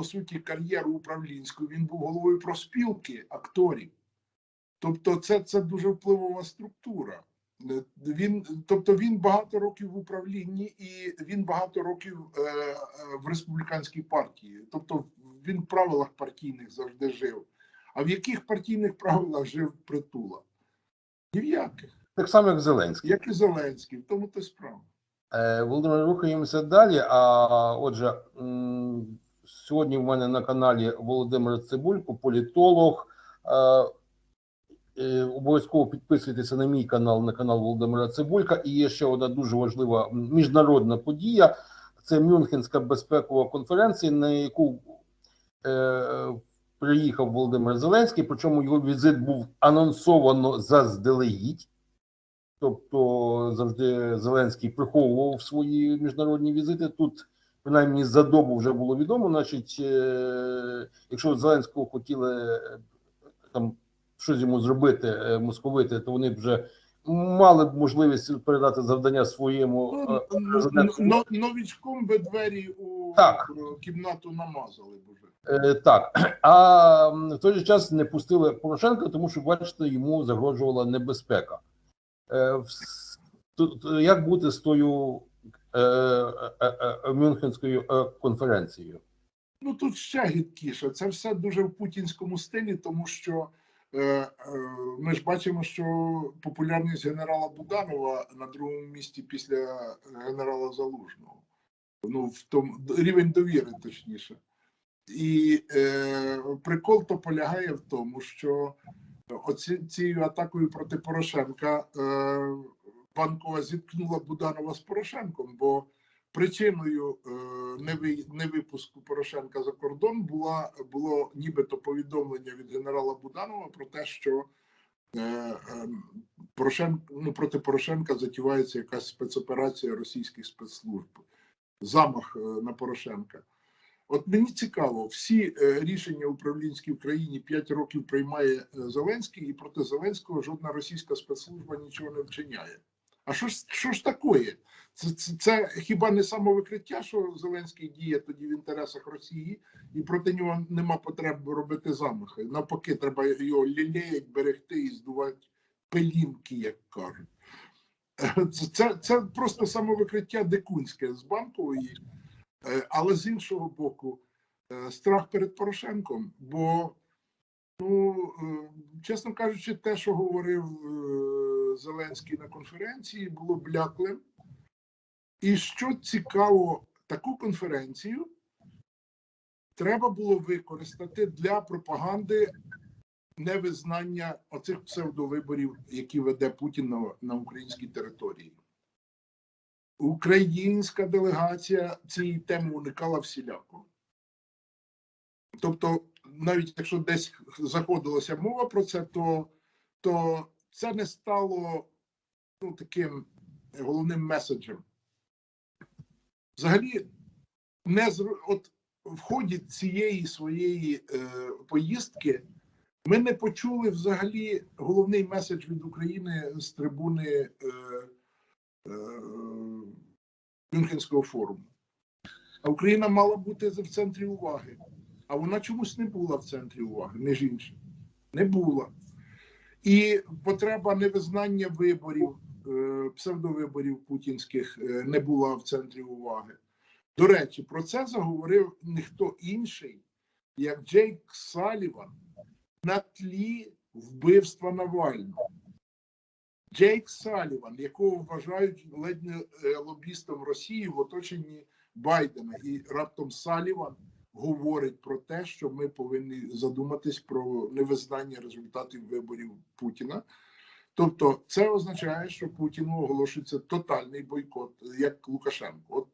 по суті кар'єру управлінську. Він був головою профспілки акторів. Тобто, це, це дуже впливова структура. Е, Він, тобто він багато років в управлінні і він багато років е, е, в республіканській партії. Тобто він в правилах партійних завжди жив. А в яких партійних правилах жив притула? Ні в яких. Так само, як Зеленський. Як і Зеленський, в тому то справа. Е, Володимир, рухаємося далі. А отже, сьогодні в мене на каналі Володимир Цибулько, політолог. Е, е, Обов'язково підписуйтеся на мій канал, на канал Володимира Цибулька. І є ще одна дуже важлива міжнародна подія. Це Мюнхенська безпекова конференція, на яку е, приїхав Володимир Зеленський. Причому його візит був анонсовано заздалегідь. Тобто завжди Зеленський приховував свої міжнародні візити. Тут принаймні за добу вже було відомо. Значить, е, якщо Зеленського хотіли е, там щось йому зробити, е, московити, то вони б вже мали б можливість передати завдання своєму Ну, ну, ну, Новічком би двері у Так. кімнату намазали б уже. Е, Так, а в той же час не пустили Порошенка, тому що, бачите, йому загрожувала небезпека. Е, вс- тут, Як бути з тою Мюнхенською е, конференцією? Ну тут ще гидкіше. Це все дуже в путінському стилі, тому що е, е, ми ж бачимо, що популярність генерала Буданова на другому місці після генерала Залужного. Ну, в тому рівень довіри, точніше. І е, прикол то полягає в тому, що оці, цією атакою проти Порошенка е, Банкова зіткнула Буданова з Порошенком, бо причиною е, неви- невипуску Порошенка за кордон була було нібито повідомлення від генерала Буданова про те, що е, е, Порошенко ну проти Порошенка затівається якась спецоперація російських спецслужб, замах на Порошенка. От мені цікаво, всі рішення управлінські в країні 5 років приймає Зеленський, і проти Зеленського жодна російська спецслужба нічого не вчиняє. А що ж що ж такое? Це, це, це хіба не самовикриття, що Зеленський діє тоді в інтересах Росії, і проти нього нема потреби робити замахи. Навпаки, треба його лілеять, берегти і здувати пилінки, як кажуть. Це, це, просто самовикриття дикунське з банкової. Е, Але з іншого боку, е, страх перед Порошенком, бо, ну, е, чесно кажучи, те, що говорив Зеленський на конференції, було бляклим. І що цікаво, таку конференцію треба було використати для пропаганди невизнання оцих псевдовиборів, які веде Путін на, на українській території. Українська делегація цієї теми уникала всіляко. Тобто, навіть якщо десь заходилася мова про це, то, то це не стало ну, таким головним меседжем. Взагалі, не зр- от в ході цієї своєї е, поїздки ми не почули взагалі головний меседж від України з трибуни е, е, Мюнхенського форуму. А Україна мала бути в центрі уваги. А вона чомусь не була в центрі уваги, між іншим. Не була. І потреба невизнання виборів, е, псевдовиборів путінських е, не була в центрі уваги. До речі, про це заговорив ніхто інший, як Джейк Саліван на тлі вбивства Навального. Джейк Саліван, якого вважають ледь не е, лобістом Росії в оточенні Байдена, і раптом Саліван говорить про те, що ми повинні задуматись про невизнання результатів виборів Путіна. Тобто, це означає, що Путіну оголошується тотальний бойкот, як Лукашенко. От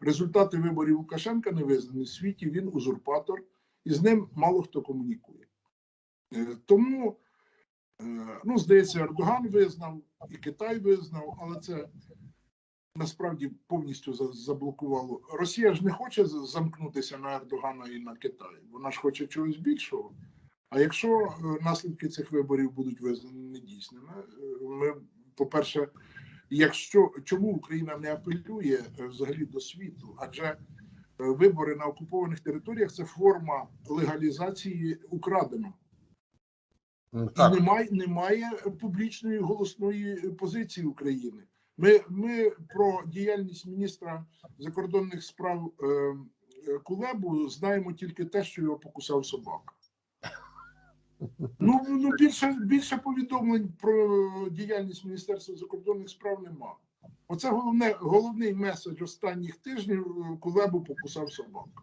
результати виборів Лукашенка не визнані в світі. Він узурпатор, і з ним мало хто комунікує. Е, Тому, е, ну, здається, Ердоган визнав, і Китай визнав, але це насправді повністю за- заблокувало. Росія ж не хоче замкнутися на Ердогана і на Китай. Вона ж хоче чогось більшого. А якщо е, наслідки цих виборів будуть визнані недійсними, е, ми, по-перше, якщо чому Україна не апелює е, взагалі до світу? Адже вибори на окупованих територіях це форма легалізації украденого. М, І немає, немає публічної голосної позиції України. Ми, ми про діяльність міністра закордонних справ е, е, Кулебу знаємо тільки те, що його покусав собака. Ну, ну більше, більше повідомлень про діяльність Міністерства закордонних справ нема. Оце головне, головний меседж останніх тижнів е, Кулебу покусав собака.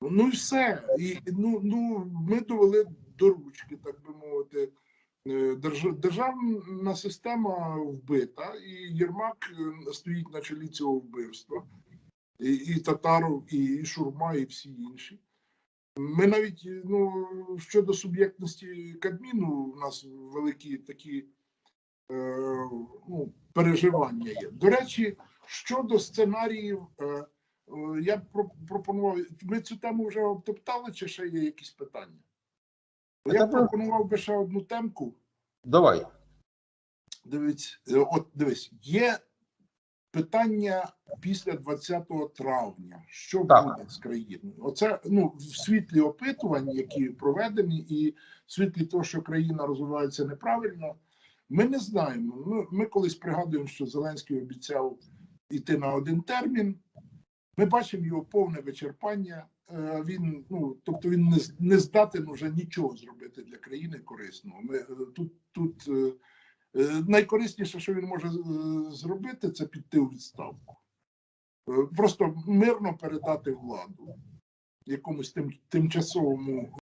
Ну і все. І, ну, ну, ми довели до ручки, так би мовити. Е, Державна система вбита, і Єрмак е, стоїть на чолі цього вбивства. І, і Татаров, і, Шурма, і всі інші. Ми навіть е, ну, щодо суб'єктності Кабміну, у нас великі такі е, ну, переживання є. До речі, щодо сценаріїв, е, я пропонував. Ми цю тему вже обтоптали, чи ще є якісь питання? Я б про- пропонував би ще одну темку. давай. Дивись, е, от дивись, є питання після 20 травня. Що Так. буде з країною? Оце ну в світлі опитувань, які проведені, і в світлі того, що країна розвивається неправильно. Ми не знаємо. Ми, ми колись пригадуємо, що Зеленський обіцяв іти на один термін. Ми бачимо його повне вичерпання. Е, Він ну тобто він не, не здатен уже нічого зробити для країни корисного. Ми е, тут тут е, найкорисніше, що він може зробити, це піти у відставку. Просто мирно передати владу якомусь тим, тимчасовому